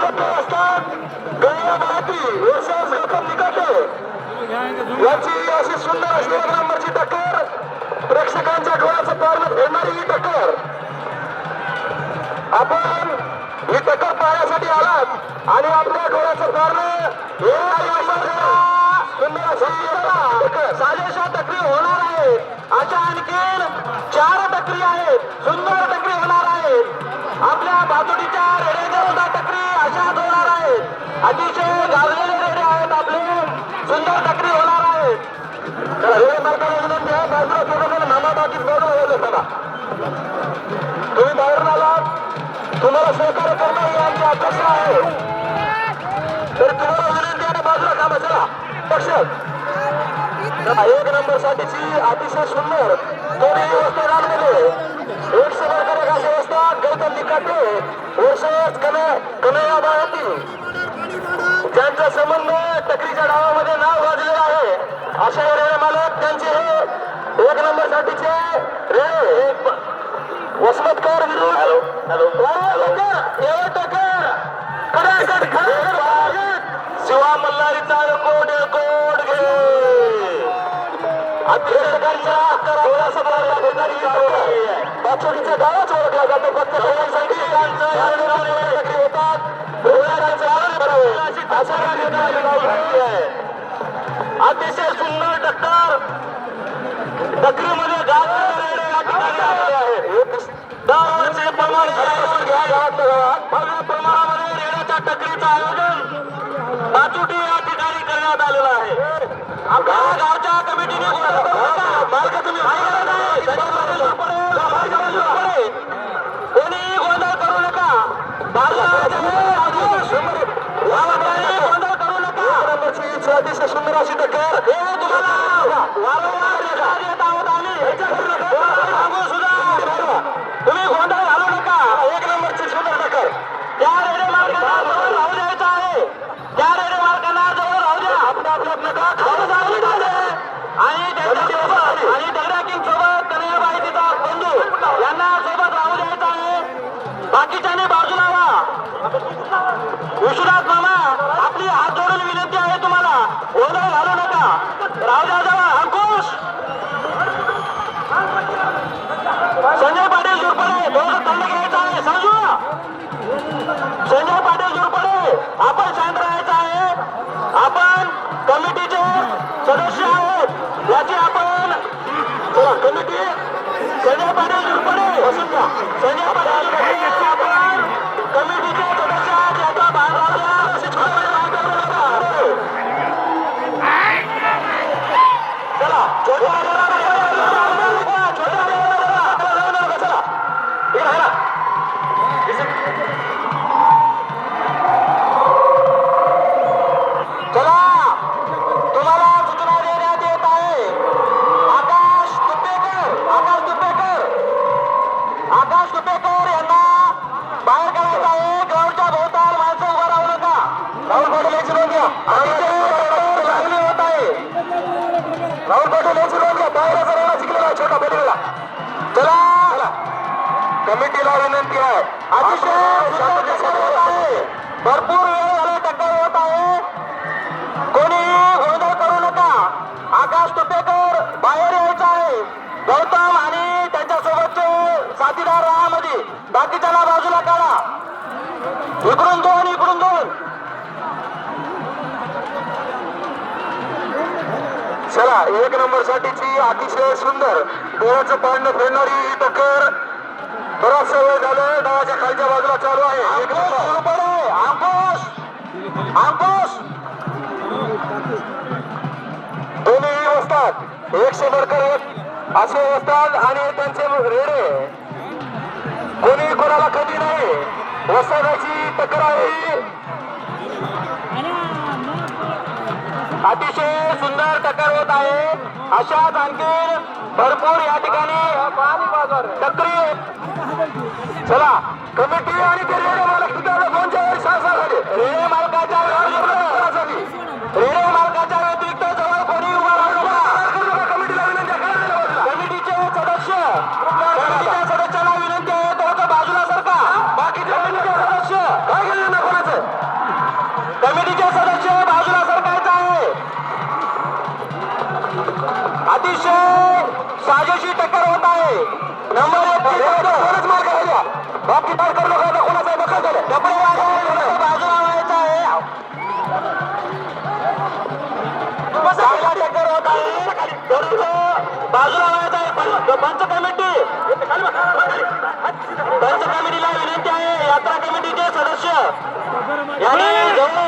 गप्पा असतात गया माहिती गौतम निकटे याची अशी सुंदर अशी एक नंबरची टक्कर. प्रेक्षकांच्या डोळ्याचं पारण फेडणारी ही टक्कर. आपण ही टक्कर पाहण्यासाठी आलात आणि आपल्या डोळ्याचं पारण हे सुंदर अशी साजेशा टक्री होणार आहेत. अशा आणखीन चार टक्री आहेत. सुंदर टक्री होणार आहेत. आपल्या बाजूच्या रेड्याच्या सुद्धा टक्री अशाच होणार आहेत अतिशय गाजलेले रेडे आहेत आपले. सुंदर टकरी होणार आहेत आहे मामा बाकीत बाजूला व्हायला चला तुम्ही बाहेरून आलात. तुम्हाला सहकार्य करणं ही आमची अपेक्षा आहे. तर तुम्हाला विनंती आहे बाजूला कामा चला पक्ष. एक नंबर साठीची अतिशय सुंदर दोन्ही वस्तादांमध्ये एक कन्हैया बाळाती ज्यांचा संबंध टकरीच्या डावामध्ये नाव वाजलेलं आहे अशा रेडे मालक त्यांचे हे एक नंबर साठीचे रेडे वसमतकर शिवा मल्हारीचा कोड कोड घे. डोळ्याचा पारला घेणारी बाचोडीच्या गावाच ओळखला जातो फक्त अतिशय सुंदर टक्कर टक्करीमध्ये गाव या ठिकाणी आलेले आहेत दरवर्षी प्रमाण घ्या भव्य प्रमाणामध्ये रेड्याच्या टक्करीचं आयोजन बाचुटी या ठिकाणी करण्यात आलेलं आहे आपल्या गावच्या कमिटीने मार्ग तुम्ही आणि आणि दगडा किंग सोबत कन्हैयाबाई तिचा बंधू यांना सोबत राहू द्यायचं आहे. बाकीच्याने बाजूला चला कमिटी संजय पाटील जुरपडे बसून घ्या संजय पाटील जुरपडे आपण कमिटीचे सदस्य आहात याचा भाग राहू द्या अशी छोटी भाग करू नका चला छोट्या छोट्या राहुल पाटील यांची नोंद घ्या बाहेर जरा जिंकलेला छोटा बदलला. चला. कमिटीला विनंती आहे. अतिशय आहे. भरपूर वेळ झाला टक्कर होत आहे. कोणी गोंधळ करू नका. आकाश तुपेकर बाहेर यायचं आहे. गौतम आणि त्यांच्यासोबतचे साथीदार राहामध्ये. बाकीच्यांना बाजूला काढा. इकडून दोन इकडून दोन. चला एक नंबर साठीची अतिशय सुंदर डोळ्याचं पाडणं फेडणारी ही टक्कर. बराचसा वेळ झालं डावाच्या खालच्या बाजूला चालू आहे. दोन्ही वसतात एक शंभरकर एक असे वसतात आणि त्यांचे रेडे. कोणी कोणाला कधी नाही. वसताची टक्कर आहे. अतिशय सुंदर करत आहे अशाच आणखी भरपूर या ठिकाणी सक्रिय चला कमिटी आणि ते रेडे मालक तिथे दोनच्या वेळी सहा झाले. रेडे मालकाच्या मालकाच्या व्यतिरिक्त जवळ कोणी उभा राहू नका कमिटीला विनंती कमिटीचे सदस्य कमिटीच्या सदस्यांना विनंती आहे बाजूला सरका बाकीचे कमिटीचे सदस्य काय केलं ना कोणाचं? आहे. नंबर एक दोनच मार्ग आहे द्या. बाकी नका आता कोणाचा दखल झालं डबल बाजूला व्हायचं आहे. चांगला टक्कर होत आहे. थोडंसं बाजूला व्हायचं आहे. पंच कमिटी पंच कमिटीला विनंती आहे यात्रा कमिटीचे सदस्य. यांनी जवळ